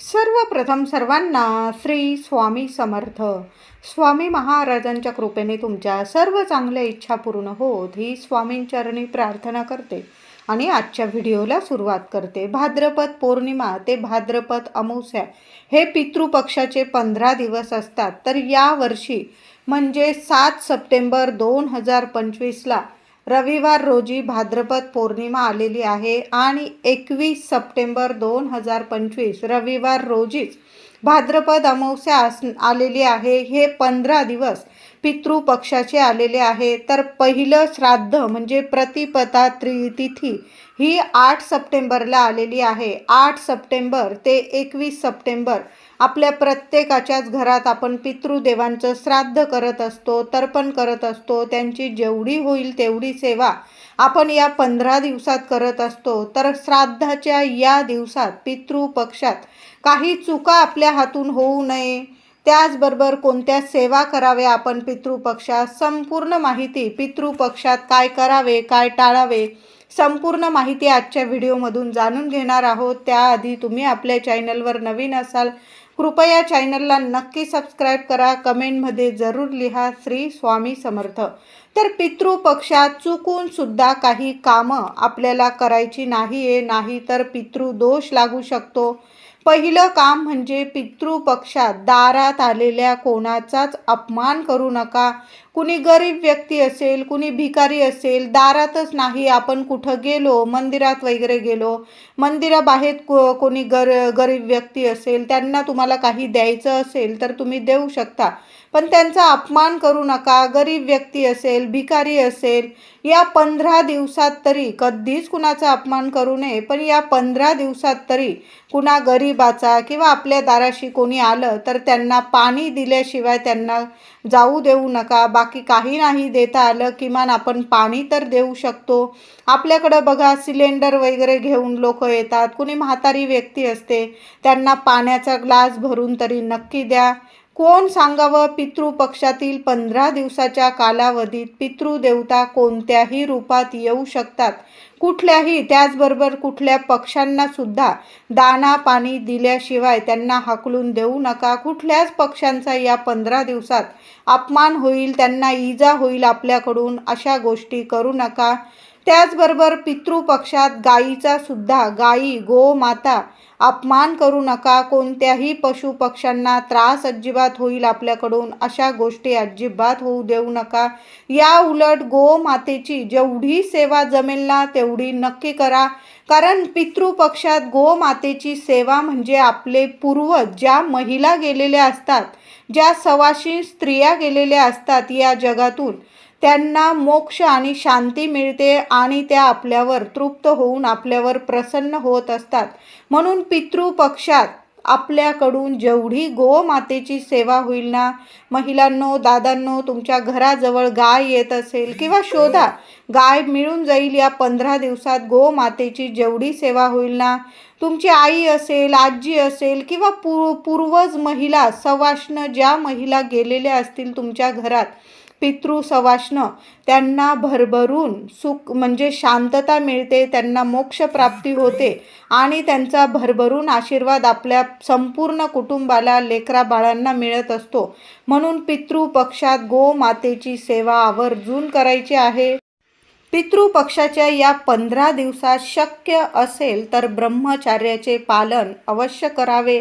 सर्वप्रथम सर्वांना श्री स्वामी समर्थ. स्वामी महाराजांच्या कृपेने तुमच्या सर्व चांगल्या इच्छा पूर्ण होत ही स्वामींचरणी प्रार्थना करते आणि आजच्या व्हिडिओला सुरुवात करते. भाद्रपद पौर्णिमा ते भाद्रपद अमावस्या हे पितृपक्षाचे पंधरा दिवस असतात. तर यावर्षी म्हणजे सात सप्टेंबर दोन हजार पंचवीसला रविवार रोजी भाद्रपद पौर्णिमा आलेली आहे आणि एकवीस सप्टेंबर दोन हजार पंचवीस रविवार रोजीच भाद्रपद अमावस्या आस आलेली आहे. हे पंधरा दिवस पितृपक्षाचे आलेले आहे. तर पहिलं श्राद्ध म्हणजे प्रतिपदा त्रितिथी ही आठ सप्टेंबरला आलेली आहे. आठ सप्टेंबर ते एकवीस सप्टेंबर आपल्या प्रत्येकाच्याच घरात आपण पितृदेवांचं श्राद्ध करत असतो तर्पण करत असतो त्यांची जेवढी होईल तेवढी सेवा आपण या पंधरा दिवसात करत असतो. तर श्राद्धाच्या या दिवसात पितृपक्षात काही चुका आपल्या हातून होऊ नये. त्याचबरोबर कोणत्या सेवा कराव्या आपण पितृपक्षात? संपूर्ण माहिती पितृपक्षात काय करावे काय टाळावे? संपूर्ण माहिती आजच्या व्हिडिओमधून जाणून घेणार आहोत. त्याआधी तुम्ही आपल्या चॅनलवर नवीन असाल कृपया चॅनलला नक्की सबस्क्राईब करा. कमेंटमध्ये जरूर लिहा श्री स्वामी समर्थ. तर पितृपक्षात चुकून सुद्धा काही कामं आपल्याला करायची नाही आहे नाही तर पितृदोष लागू शकतो. पहिलं काम म्हणजे पितृपक्षात दारात आलेल्या कोणाचाच अपमान करू नका. कुणी गरीब व्यक्ती असेल कुणी भिकारी असेल दारातच नाही आपण कुठं गेलो मंदिरात वगैरे गेलो मंदिराबाहेर को कोणी गर गरीब व्यक्ती असेल त्यांना तुम्हाला काही द्यायचं असेल तर तुम्ही देऊ शकता. पण त्यांचा अपमान करू नका गरीब व्यक्ती असेल भिकारी असेल या पंधरा दिवसात तरी कधीच कुणाचा अपमान करू नये पण या पंधरा दिवसात तरी कुणा गरीबाचा किंवा आपल्या दाराशी कोणी आलं तर त्यांना पाणी दिल्याशिवाय त्यांना जाऊ देऊ नका. बाकी काही नाही देता आलं किमान आपण पाणी तर देऊ शकतो. आपल्याकडं बघा सिलेंडर वगैरे घेऊन लोक येतात कुणी म्हातारी व्यक्ती असते त्यांना पाण्याचा ग्लास भरून तरी नक्की द्या. कोण सांगावं पितृपक्षातील पंधरा दिवसाच्या कालावधीत पितृदेवता कोणत्याही रूपात येऊ शकतात? कुठल्याही त्याचबरोबर कुठल्या पक्षांना सुद्धा दाना पाणी दिल्याशिवाय त्यांना हाकलून देऊ नका. कुठल्याच पक्षांचा या पंधरा दिवसात अपमान होईल त्यांना इजा होईल आपल्याकडून अशा गोष्टी करू नका. त्याचबरोबर पितृपक्षात गायीचा सुद्धा गायी गोमाता अपमान करू नका कोणत्याही पशुपक्ष्यांना त्रास अजिबात होईल आपल्याकडून अशा गोष्टी अजिबात होऊ देऊ नका. या उलट गोमातेची जेवढी सेवा जमेल ना तेवढी नक्की करा. कारण पितृपक्षात गोमातेची सेवा म्हणजे आपले पूर्वज ज्या महिला गेलेल्या असतात ज्या सवाशी स्त्रिया गेलेल्या असतात या जगातून. त्यांना मोक्ष आणि शांती मिळते आणि त्या आपल्यावर तृप्त होऊन आपल्यावर प्रसन्न होत असतात. म्हणून पितृपक्षात आपल्याकडून जेवढी गोमातेची सेवा होईल ना महिलांनो दादांनो तुमच्या घराजवळ गाय येत असेल किंवा शोधा गाय मिळून जाईल या पंधरा दिवसात गोमातेची जेवढी सेवा होईल ना तुमची आई असेल आजी असेल किंवा पू पूर्वज महिला सवाष्ण ज्या महिला गेलेल्या असतील तुमच्या घरात पितृसवाष्ण त्यांना भरभरून सुख म्हणजे शांतता मिळते त्यांना मोक्षप्राप्ती होते आणि त्यांचा भरभरून आशीर्वाद आपल्या संपूर्ण कुटुंबाला लेकरा बाळांना मिळत असतो. म्हणून पितृपक्षात गोमातेची सेवा आवर्जून करायची आहे. पितृपक्षाच्या या पंधरा दिवसात शक्य असेल तर ब्रह्मचार्याचे पालन अवश्य करावे.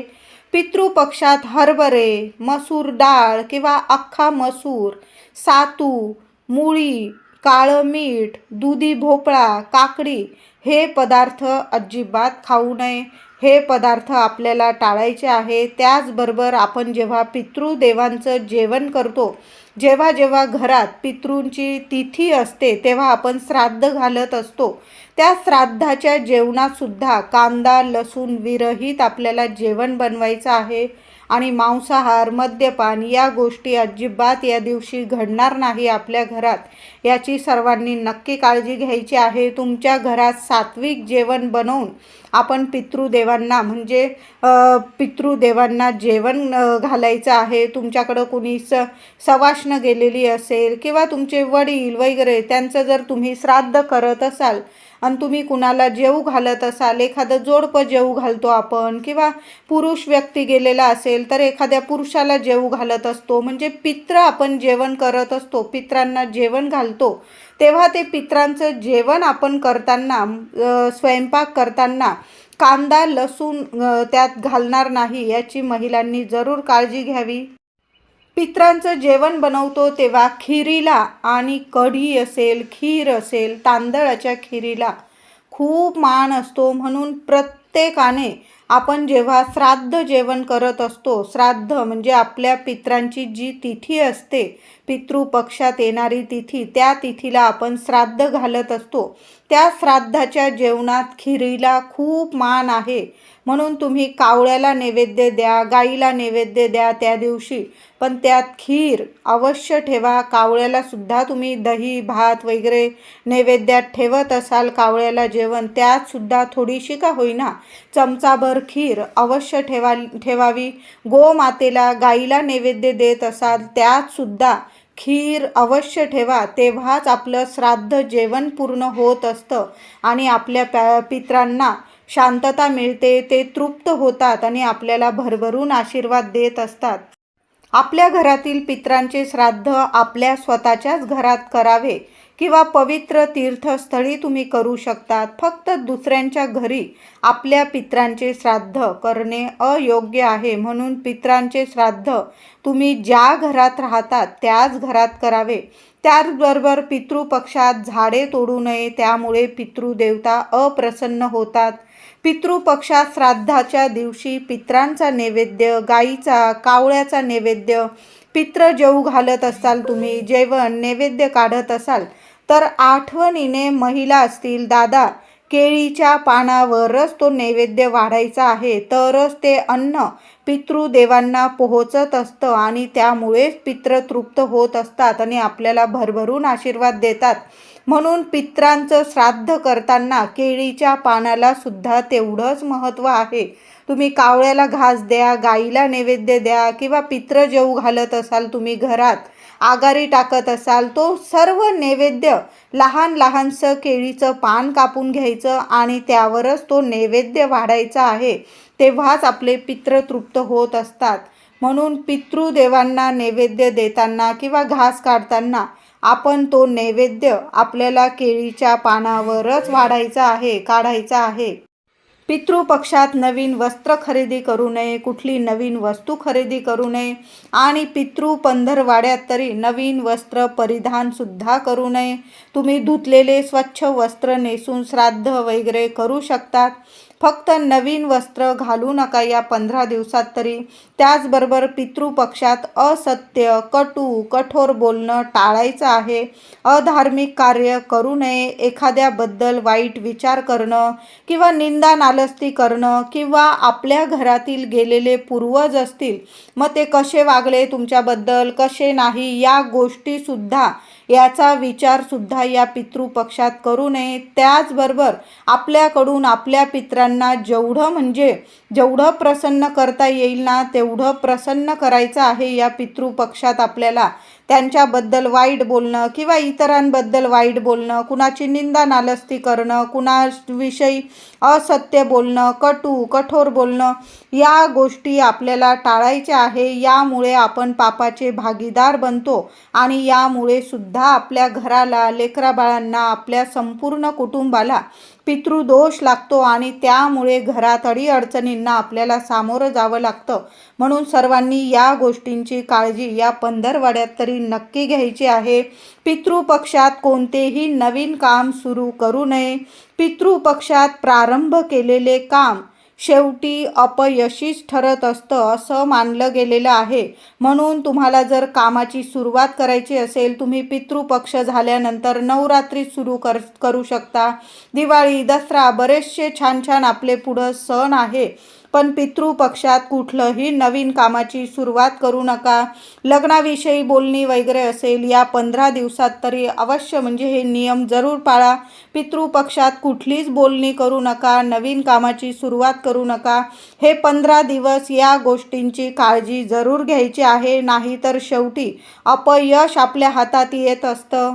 पितृपक्षात हरभरे मसूर डाळ किंवा अख्खा मसूर सातू मुळी काळं मीठ दुधी भोपळा काकडी हे पदार्थ अजिबात खाऊ नये. हे पदार्थ आपल्याला टाळायचे आहे. त्याचबरोबर आपण जेव्हा पितृदेवांचं जेवण करतो जेव्हा जेव्हा घरात पितृंची तिथी असते तेव्हा आपण श्राद्ध घालत असतो. त्या श्राद्धाच्या जेवणातसुद्धा कांदा लसूण विरहित आपल्याला जेवण बनवायचं आहे. आणि मांसाहार मद्यपान या गोष्टी अजिबात या दिवशी घडणार नाही आपल्या घरात. याची सर्वांनी नक्की काळजी घ्यायची आहे. तुमच्या घरात सात्विक जेवण बनवून आपण पितृदेवांना म्हणजे पितृदेवांना जेवण घालायचं आहे. तुमच्याकडं कुणी स सवाष्ण गेलेली असेल किंवा तुमचे वडील वगैरे त्यांचं जर तुम्ही श्राद्ध करत असाल आणि तुम्ही कुणाला जेऊ घालत असाल एखादं जोडपं जेऊ घालतो आपण किंवा पुरुष व्यक्ती गेलेला असेल तर एखाद्या पुरुषाला जेऊ घालत असतो. म्हणजे पित्र आपण जेवण करत असतो पित्रांना जेवण घालतो. तेव्हा ते पित्रांचं जेवण आपण करताना स्वयंपाक करताना कांदा लसूण त्यात घालणार नाही याची महिलांनी जरूर काळजी घ्यावी. पित्रांचं जेवण बनवतो तेव्हा खिरीला आणि कढी असेल खीर असेल तांदळाच्या खिरीला खूप मान असतो. म्हणून प्रत्येकाने आपण जेव्हा श्राद्ध जेवण करत असतो श्राद्ध म्हणजे आपल्या पित्रांची जी तिथी असते पितृपक्षात येणारी तिथी त्या तिथीला आपण श्राद्ध घालत असतो. त्या श्राद्धाच्या जेवणात खिरीला खूप मान आहे. म्हणून तुम्ही कावळ्याला नैवेद्य द्या गाईला नैवेद्य द्या त्या दिवशी. पण त्यात खीर अवश्य ठेवा. कावळ्याला सुद्धा तुम्ही दही भात वगैरे नैवेद्यात ठेवत असाल कावळ्याला जेवण त्यात सुद्धा थोडीशी का होईना चमचाभर खीर अवश्य ठेवा ठेवावी. गोमातेला गाईला नैवेद्य देत असाल त्यात सुद्धा खीर अवश्य ठेवा तेव्हाच आपलं श्राद्ध जेवण पूर्ण होत असतं आणि आपल्या पॅ पित्रांना शांतता मिळते ते तृप्त होतात आणि आपल्याला भरभरून आशीर्वाद देत असतात. आपल्या घरातील पित्रांचे श्राद्ध आपल्या स्वतःच्याच घरात करावे किंवा पवित्र तीर्थस्थळी तुम्ही करू शकतात. फक्त दुसऱ्यांच्या घरी आपल्या पित्रांचे श्राद्ध करणे अयोग्य आहे. म्हणून पित्रांचे श्राद्ध तुम्ही ज्या घरात राहतात त्याच घरात करावे. त्याचबरोबर पितृपक्षात झाडे तोडू नये. त्यामुळे पितृदेवता अप्रसन्न होतात. पितृपक्षात श्राद्धाच्या दिवशी पित्रांचा नैवेद्य गाईचा कावळ्याचा नैवेद्य पित्र जेऊ घालत असाल तुम्ही जेवण नैवेद्य काढत असाल तर आठवणीने महिला असतील दादा. केळीच्या पानावरच तो नैवेद्य वाढायचा आहे. तरच ते अन्न पितृदेवांना पोहोचत असतं आणि त्यामुळेच पित्र तृप्त होत असतात आणि आपल्याला भरभरून आशीर्वाद देतात. म्हणून पित्रांचं श्राद्ध करताना केळीच्या पानाला सुद्धा तेवढंच महत्त्व आहे. तुम्ही कावळ्याला घास द्या गाईला नैवेद्य द्या किंवा पित्र जेऊ घालत असाल तुम्ही घरात आगारी टाकत असाल तो सर्व नैवेद्य लहान लहानसं केळीचं पान कापून घ्यायचं आणि त्यावरच तो नैवेद्य वाढायचा आहे तेव्हाच आपले पित्र तृप्त होत असतात. म्हणून पितृदेवांना नैवेद्य देताना किंवा घास काढताना आपण तो नैवेद्य आपल्याला केळीच्या पानावरच वाढायचा आहे काढायचा आहे. पितृपक्षात नवीन वस्त्र खरेदी करू नये कुठली नवीन वस्तू खरेदी करू नये आणि पितृ पंधरवाड्यात तरी नवीन वस्त्र परिधानसुद्धा करू नये. तुम्ही धुतलेले स्वच्छ वस्त्र नेसून श्राद्ध वगैरे करू शकतात. फक्त नवीन वस्त्र घालू नका या पंधरा दिवसात तरी. त्याचबरोबर पितृपक्षात असत्य कटू कठोर बोलणं टाळायचं आहे. अधार्मिक कार्य करू नये एखाद्याबद्दल वाईट विचार करणं किंवा निंदा नालस्ती करणं किंवा आपल्या घरातील गेलेले पूर्वज असतील मग ते कसे वागले तुमच्याबद्दल कसे नाही या गोष्टीसुद्धा याचा विचारसुद्धा या पितृपक्षात करू नये. त्याचबरोबर आपल्याकडून आपल्या पित्रांना जेवढं म्हणजे जेवढं प्रसन्न करता येईल ना तेवढं प्रसन्न करायचं आहे या पितृपक्षात आपल्याला. त्यांच्याबद्दल वाईट बोलणं किंवा इतरांबद्दल वाईट बोलणं कुणाची निंदा नालस्ती करणं कुणाविषयी असत्य बोलणं कटू कठोर बोलणं या गोष्टी आपल्याला टाळायच्या आहे. यामुळे आपण पापाचे भागीदार बनतो आणि यामुळे सुद्धा आपल्या घराला लेकराबाळांना आपल्या संपूर्ण कुटुंबाला पितृदोष लागतो आणि त्यामुळे घरात अडीअडचणींना आपल्याला सामोरं जावं लागतं. म्हणून सर्वांनी या गोष्टींची काळजी या पंधरवाड्यात तरी नक्की घ्यायची आहे. पितृपक्षात कोणतेही नवीन काम सुरू करू नये. पितृपक्षात प्रारंभ केलेले काम शेवटी अपयशीच ठरत असतं असं मानलं गेलेलं आहे. म्हणून तुम्हाला जर कामाची सुरुवात करायची असेल तुम्ही पितृपक्ष झाल्यानंतर नवरात्री सुरू कर करू शकता. दिवाळी दसरा बरेचसे छान छान आपले पुढं सण आहे. पण पितृपक्षात कुठलंही नवीन कामाची सुरुवात करू नका. लग्नाविषयी बोलणी वगैरे असेल या पंधरा दिवसात तरी अवश्य म्हणजे हे नियम जरूर पाळा. पितृपक्षात कुठलीच बोलणी करू नका नवीन कामाची सुरुवात करू नका. हे पंधरा दिवस या गोष्टींची काळजी जरूर घ्यायची आहे नाहीतर शेवटी अपयश आपल्या हातात येत असतं.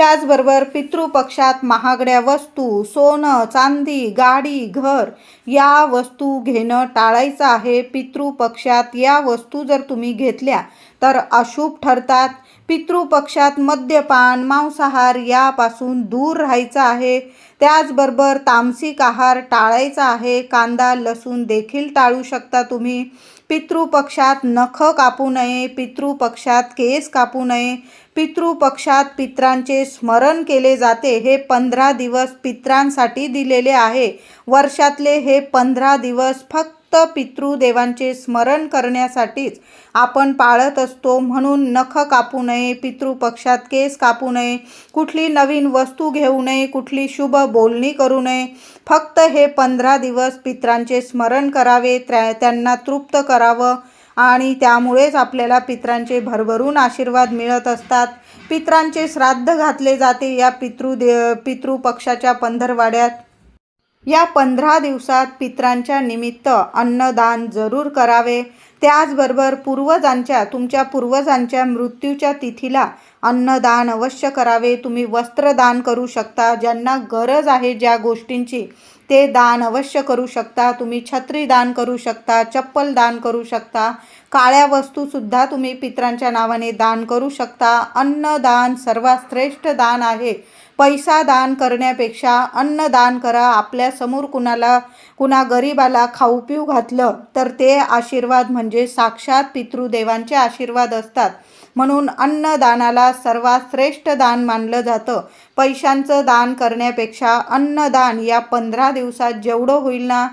त्याचबरोबर पितृपक्षात महागड्या वस्तू सोनं चांदी गाडी घर या वस्तू घेणं टाळायचं आहे. पितृपक्षात या वस्तू जर तुम्ही घेतल्या तर अशुभ ठरतात. पितृपक्षात मद्यपान मांसाहार यापासून दूर राहायचं आहे. त्याचबरोबर तामसिक आहार टाळायचा आहे. कांदा लसूण देखील टाळू शकता तुम्ही. पितृपक्षात नख कापू नये. पितृपक्षात केस कापू नये. पितृपक्षात पित्रांचे स्मरण केले जाते. हे पंधरा दिवस पित्रांसाठी दिलेले आहे. वर्षातले हे पंधरा दिवस फक्त पितृदेवांचे स्मरण करण्यासाठीच आपण पाळत असतो. म्हणून नख कापू नये पितृपक्षात केस कापू नये कुठली नवीन वस्तू घेऊ नये कुठली शुभ बोलणी करू नये. फक्त हे पंधरा दिवस पित्रांचे स्मरण करावे त्या त्यांना तृप्त करावं. आणि त्यामुळेच आपल्याला पित्रांचे भरभरून आशीर्वाद मिळत असतात. पित्रांचे श्राद्ध घातले जाते या पितृदे पितृपक्षाच्या पंधरवाड्यात. या पंधरा दिवसात पित्रांच्या निमित्त अन्नदान जरूर करावे. त्याचबरोबर पूर्वजांच्या तुमच्या पूर्वजांच्या मृत्यूच्या तिथीला अन्नदान अवश्य करावे. तुम्ही वस्त्रदान करू शकता. ज्यांना गरज आहे ज्या गोष्टींची ते दान अवश्य करू शकता. तुम्ही छत्री दान करू शकता चप्पल दान करू शकता काळ्या वस्तूसुद्धा तुम्ही पित्रांच्या नावाने दान करू शकता. अन्नदान सर्वात श्रेष्ठ दान आहे. पैसा दान करण्यापेक्षा अन्नदान करा. आपल्यासमोर कुणाला कुणा गरिबाला खाऊ पिऊ घातलं तर ते आशीर्वाद म्हणजे साक्षात पितृदेवांचे आशीर्वाद असतात. म्हणून अन्नदानाला सर्वात श्रेष्ठ दान मानलं जातं. पैशांचं दान करण्यापेक्षा अन्नदान या पंधरा दिवसात जेवढं होईल ना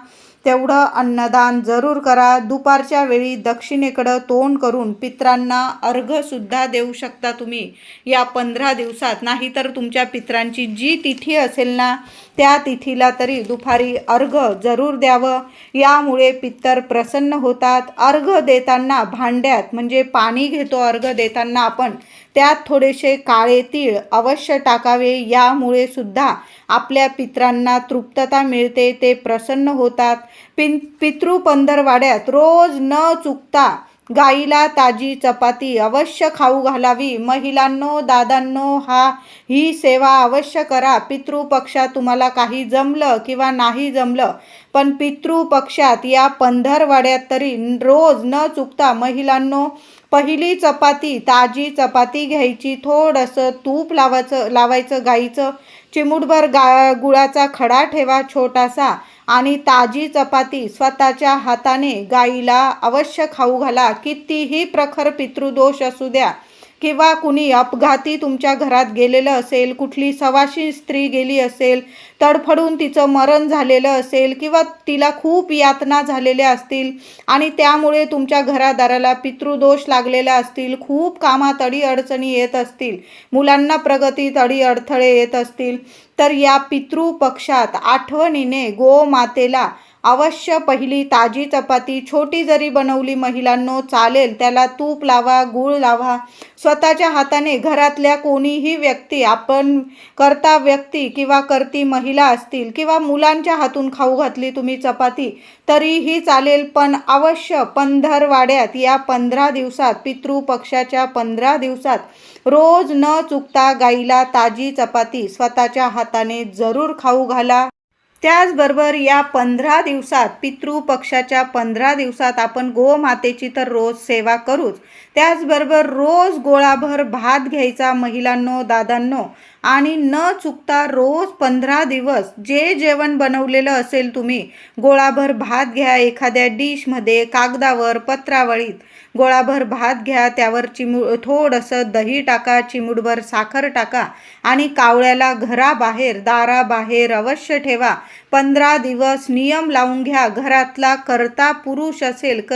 तेवढं अन्नदान जरूर करा. दुपारच्या वेळी दक्षिणेकडं तोंड करून पित्रांना अर्घसुद्धा देऊ शकता तुम्ही. या पंधरा दिवसात. नाहीतर तुमच्या पित्रांची जी तिथी असेल ना त्या तिथीला तरी दुपारी अर्घ जरूर द्यावं. यामुळे पित्तर प्रसन्न होतात. अर्घ देताना भांड्यात म्हणजे पाणी घेतो अर्घ देताना आपण त्यात थोडेसे काळे तीळ अवश्य टाकावे. यामुळे सुद्धा आपल्या पित्रांना तृप्तता मिळते ते प्रसन्न होतात. पिन पितृ पंधरवाड्यात रोज न चुकता गाईला ताजी चपाती अवश्य खाऊ घालावी. महिलांनो दादांनो हा ही सेवा अवश्य करा. पितृपक्षात तुम्हाला काही जमलं किंवा नाही जमलं पण पितृपक्षात या पंधरवाड्यात तरी रोज न चुकता महिलांनो पहिली चपाती ताजी चपाती घ्यायची. थोडंसं तूप लावायचं लावायचं गाईचं. चिमूटभर गा गुळाचा खडा ठेवा छोटासा आणि ताजी चपाती स्वतःच्या हाताने गाईला अवश्य खाऊ घाला. कितीही प्रखर पितृदोष असू द्या किंवा कुणी अपघाती तुमच्या घरात गेलेलं असेल कुठली सवाशी स्त्री गेली असेल तडफडून तिचं मरण झालेलं असेल किंवा तिला खूप यातना झालेल्या असतील आणि त्यामुळे तुमच्या घरादाराला पितृदोष लागलेला असतील खूप कामात अडीअडचणी येत असतील मुलांना प्रगतीत अडी अडथळे येत असतील तर या पितृपक्षात आठवणीने गोमातेला अवश्य पहिली ताजी चपाती छोटी जरी बनवली महिलांनो चालेल. त्याला तूप लावा गूळ लावा. स्वतःच्या हाताने घरातल्या कोणीही व्यक्ती आपण करता व्यक्ती किंवा करती महिला असतील किंवा मुलांच्या हातून खाऊ घातली तुम्ही चपाती तरीही चालेल. पण अवश्य पंधरवाड्यात या पंधरा दिवसात पितृपक्षाच्या पंधरा दिवसात रोज न चुकता गाईला ताजी चपाती स्वतःच्या हाताने जरूर खाऊ घाला. त्याचबरोबर या पंधरा दिवसात पितृपक्षाच्या पंधरा दिवसात आपण गोमातेची तर रोज सेवा करूच. त्याचबरोबर रोज गोळाभर भात घ्यायचा महिलांनो दादांनो. आणि न चुकता रोज पंधरा दिवस जे जेवण बनवलेलं असेल तुम्ही गोळाभर भात घ्या एखाद्या डिशमध्ये कागदावर पत्रावळीत. गोळाभर भात घ्या त्यावर चिमू थोडंसं दही टाका चिमूटभर साखर टाका आणि कावळ्याला घराबाहेर दाराबाहेर अवश्य ठेवा. पंधरा दिवस नियम लावून घ्या. घरातला करता पुरुष असेल क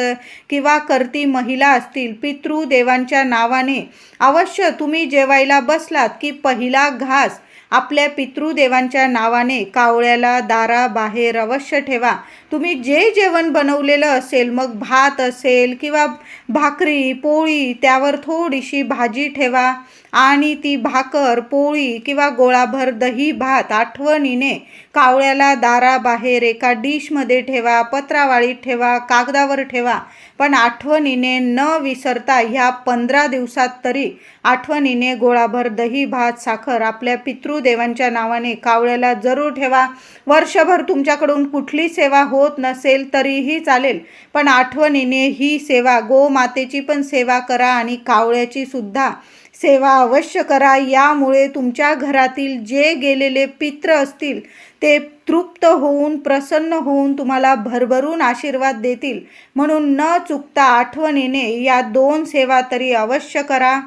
किंवा करती महिला असतील पितृदेवांच्या नावाने अवश्य तुम्ही जेवायला बसलात की पहिला घास आपल्या पितृदेवांच्या नावाने कावळ्याला दाराबाहेर अवश्य ठेवा. तुम्ही जे जेवण बनवलेलं असेल मग भात असेल किंवा भाकरी पोळी त्यावर थोडीशी भाजी ठेवा आणि ती भाकर पोळी किंवा गोळाभर दही भात आठवणीने कावळ्याला दाराबाहेर एका डिशमध्ये ठेवा पत्रावाळीत ठेवा कागदावर ठेवा. पण आठवणीने न विसरता ह्या पंधरा दिवसात तरी आठवणीने गोळाभर दही भात साखर आपल्या पितृदेवांच्या नावाने कावळ्याला जरूर ठेवा. वर्षभर तुमच्याकडून कुठली सेवा होत नसेल तरीही चालेल पण आठवणीने ही सेवा गोमातेची पण सेवा करा आणि कावळ्याची सुद्धा सेवा अवश्य करा. यामुळे तुमच्या घरातील जे गेलेले पित्र असतील ते तृप्त होऊन प्रसन्न होऊन तुम्हाला भरभरून आशीर्वाद देतील. म्हणून न चुकता आठवणीने या दोन सेवा तरी अवश्य करा.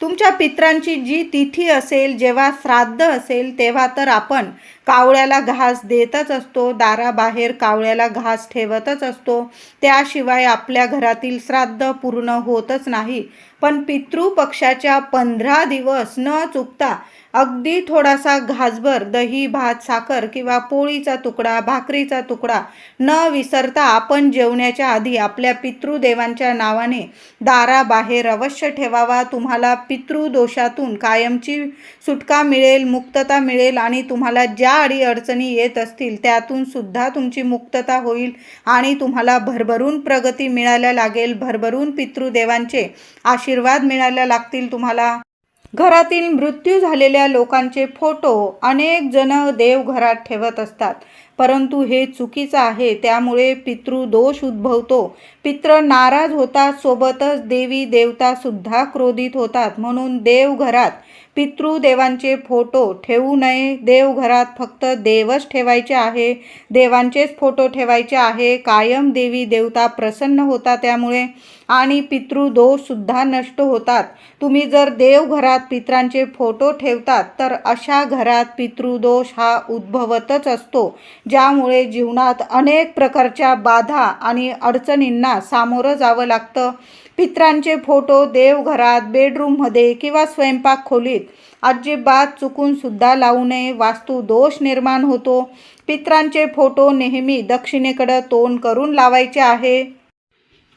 तुमच्या पित्रांची जी तिथी असेल जेव्हा श्राद्ध असेल तेव्हा तर आपण कावळ्याला घास देतच असतो दाराबाहेर कावळ्याला घास ठेवतच असतो. त्याशिवाय आपल्या घरातील श्राद्ध पूर्ण होतच नाही. पण पितृपक्षाच्या पंधरा दिवस न चुकता अगदी थोडासा घासभर दही भात साखर किंवा पोळीचा तुकडा भाकरीचा तुकडा न विसरता आपण जेवण्याच्या आधी आपल्या पितृदेवांच्या नावाने दाराबाहेर अवश्य ठेवावा. तुम्हाला पितृदोषातून कायमची सुटका मिळेल मुक्तता मिळेल आणि तुम्हाला ज्या अडीअडचणी येत असतील त्यातून सुद्धा तुमची मुक्तता होईल आणि तुम्हाला भरभरून प्रगती मिळायला लागेल. भरभरून पितृदेवांचे आशीर्वाद मिळायला लागतील तुम्हाला. घरातील मृत्यू झालेल्या लोकांचे फोटो अनेक जण देवघरात ठेवत असतात. परंतु हे चुकीचं आहे. त्यामुळे पितृदोष उद्भवतो. पित्र नाराज होतात सोबतच देवी देवता सुद्धा क्रोधित होतात. म्हणून देवघरात पितृदेवांचे फोटो ठेवू नये. देवघरात फक्त देवच ठेवायचे आहे. देवांचेच फोटो ठेवायचे आहे. कायम देवी देवता प्रसन्न होता त्यामुळे आणि पितृदोषसुद्धा नष्ट होतात. तुम्ही जर देवघरात पित्रांचे फोटो ठेवतात तर अशा घरात पितृदोष हा उद्भवतच असतो ज्यामुळे जीवनात अनेक प्रकारच्या बाधा आणि अडचणींना सामोरं जावं लागतं. पित्रांचे फोटो देवघरात बेडरूममध्ये किंवा स्वयंपाक खोलीत अजिबात चुकूनसुद्धा लावू नये वास्तू दोष निर्माण होतो. पित्रांचे फोटो नेहमी दक्षिणेकडं तोंड करून लावायचे आहे.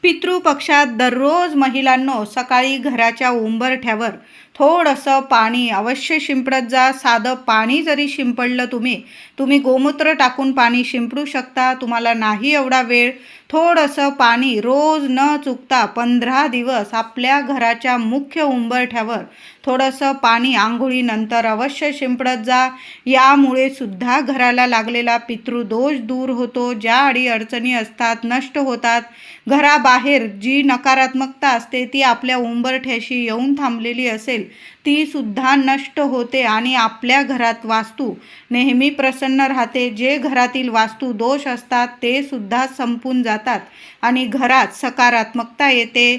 पितृपक्षात दररोज महिलांनो सकाळी घराच्या उंबरठ्यावर थोडंसं पाणी अवश्य शिंपडत जा. साधं पाणी जरी शिंपडलं तुम्ही तुम्ही गोमूत्र टाकून पाणी शिंपडू शकता. तुम्हाला नाही एवढा वेळ. थोडंसं पाणी रोज न चुकता पंधरा दिवस आपल्या घराच्या मुख्य उंबरठ्यावर थोडंसं पाणी आंघोळीनंतर अवश्य शिंपडत जा. यामुळे सुद्धा घराला लागलेला पितृदोष दूर होतो. ज्या अडीअडचणी असतात नष्ट होतात. घराबाहेर जी नकारात्मकता असते ती आपल्या उंबरठ्याशी येऊन थांबलेली असेल. ती सुद्धा नष्ट होते आणि आपल्या घरात वास्तू नेहमी प्रसन्न राहते. जे घरातील वास्तू दोष असतात ते सुद्धा संपून जातात आणि घरात सकारात्मकता येते.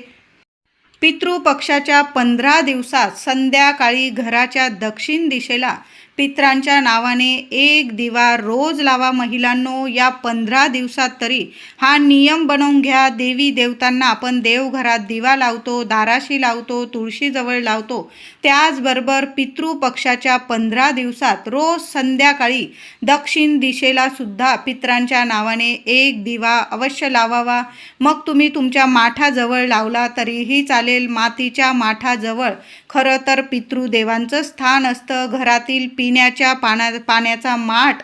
पितृपक्षाच्या पंधरा दिवसात संध्याकाळी घराच्या दक्षिण दिशेला पित्रांच्या नावाने एक दिवा रोज लावा महिलांनो या पंधरा दिवसात तरी. हा नियम बनवून घ्या देवी देवतांना आपण देवघरात दिवा लावतो दाराशी लावतो तुळशीजवळ लावतो. त्याचबरोबर पितृपक्षाच्या पंधरा दिवसात रोज संध्याकाळी दक्षिण दिशेला सुद्धा पित्रांच्या नावाने एक दिवा अवश्य लावावा. मग तुम्ही तुमच्या माठाजवळ लावला तरीही चालेल. मातीच्या माठाजवळ खरं तर पितृदेवांचं स्थान असतं. घरातील पिण्याच्या पाण्या पाण्याचा माठ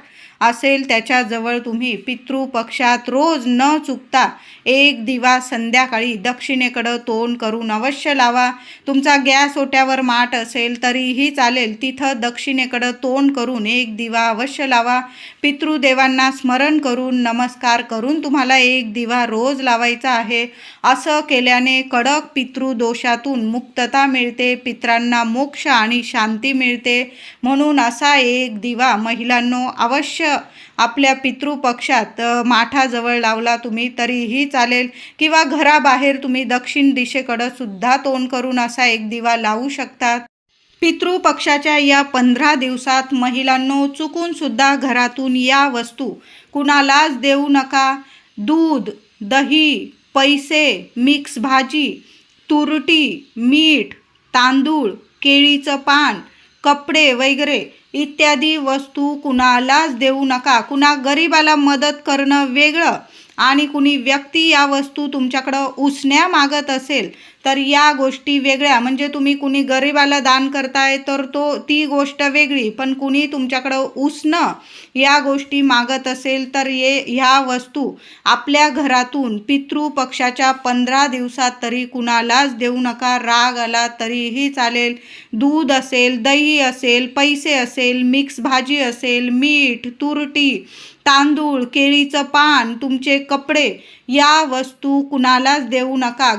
असेल त्याच्याजवळ तुम्ही पितृपक्षात रोज न चुकता एक दिवा संध्याकाळी दक्षिणेकडं तोंड करून अवश्य लावा. तुमचा गॅस ओट्यावर माठ असेल तरीही चालेल. तिथं दक्षिणेकडं तोंड करून एक दिवा अवश्य लावा. पितृदेवांना स्मरण करून नमस्कार करून तुम्हाला एक दिवा रोज लावायचा आहे. असं केल्याने कडक पितृदोषातून मुक्तता मिळते पित्रांना मोक्ष आणि शांती मिळते. म्हणून असा एक दिवा महिलांनो अवश्य आपल्या पितृपक्षात माठाजवळ लावला तुम्ही तरीही चालेल. किंवा घराबाहेर तुम्ही दक्षिण दिशेकडं सुद्धा तोंड करून असा एक दिवा लावू शकतात. पितृपक्षाच्या या पंधरा दिवसात महिलांनो चुकूनसुद्धा घरातून या वस्तू कुणालाच देऊ नका. दूध दही पैसे मिक्स भाजी तुरटी मीठ तांदूळ केळीचं पान कपडे वगैरे इत्यादी वस्तू कुणालाच देऊ नका. कुणा गरिबाला मदत करणं वेगळं. आणि कुणी व्यक्ती या वस्तू तुमच्याकडं उसण्या मागत असेल तर या गोष्टी वेगळ्या. म्हणजे तुम्ही कुणी गरिबाला दान करताय तर तो ती गोष्ट वेगळी. पण कुणी तुमच्याकडं उसणं या गोष्टी मागत असेल तर ये ह्या वस्तू आपल्या घरातून पितृपक्षाच्या पंधरा दिवसात तरी कुणालाच देऊ नका. राग आला तरीही चालेल. दूध असेल दही असेल पैसे असेल मिक्स भाजी असेल मीठ तुरटी तांदूळ केळीचं पान तुमचे कपडे या वस्तू कुणालाच देऊ नका.